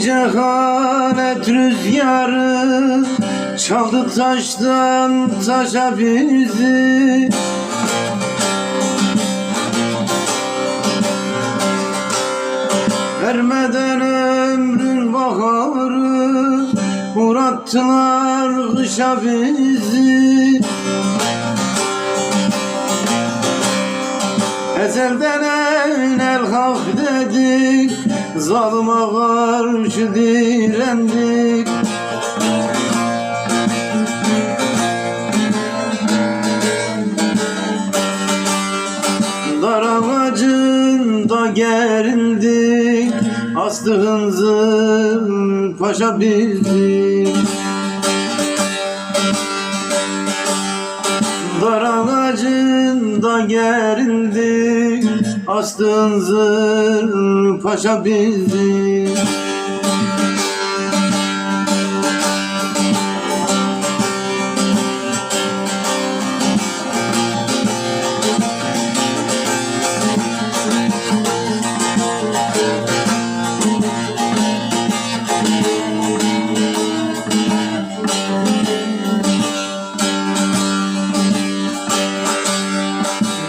cehalet rüzgarı Çaldı taştan taşa bizi. Vermeden ömrün baharı Uğrattılar kışa bizi. Ezelden el hak dedik Zalıma karşı direndik. Dar ağacında gerildik Astığın zır paşa bizi Dar ağacında gerildik Astığın zır paşa bizi.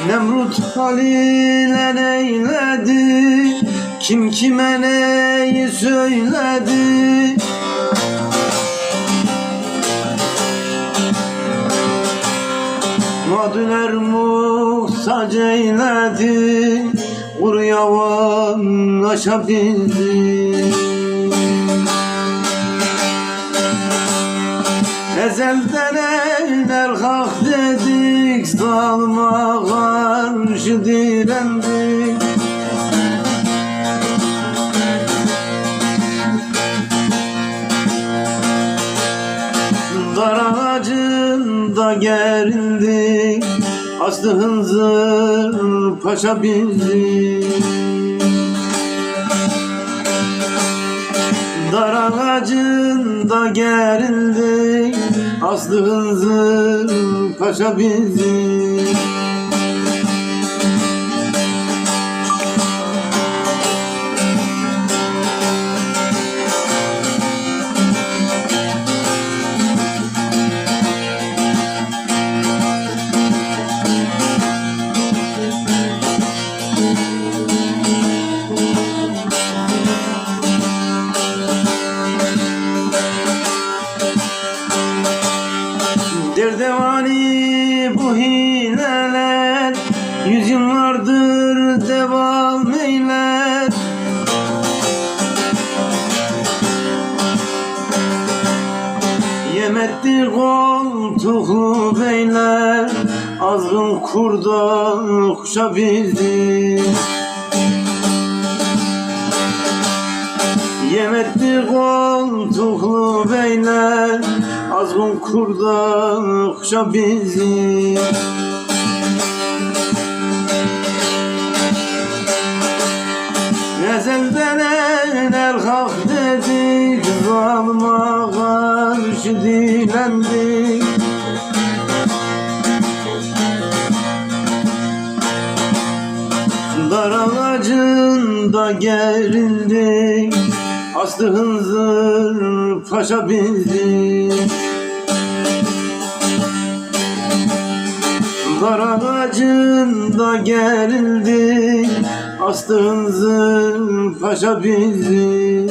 Nemrut haliyle neyledi Kim kime neyi söyledi? Madüler muhtaç eyledi Kuru yavan aşabildi Ezelden eyler hak dedik Zalma karşı direndik Dar ağacında gerildik Astı hınzır paşa bizi Dar ağacında gerildik Aslı hınzır paşa bizi Derdevani bu hileler Yüzyıllardır devam eyler. Yemetti koltuklu beyler Azgın kurda kuşa bildi Yemetti koltuklu beyler Azgın kurda kuşa bizi. Ezelden el hak dedik Zalıma karşı dilendik Dar ağacında gerildik Aslı hınzır paşa bizi Dar ağacında gerildik Aslı hınzır paşa bizi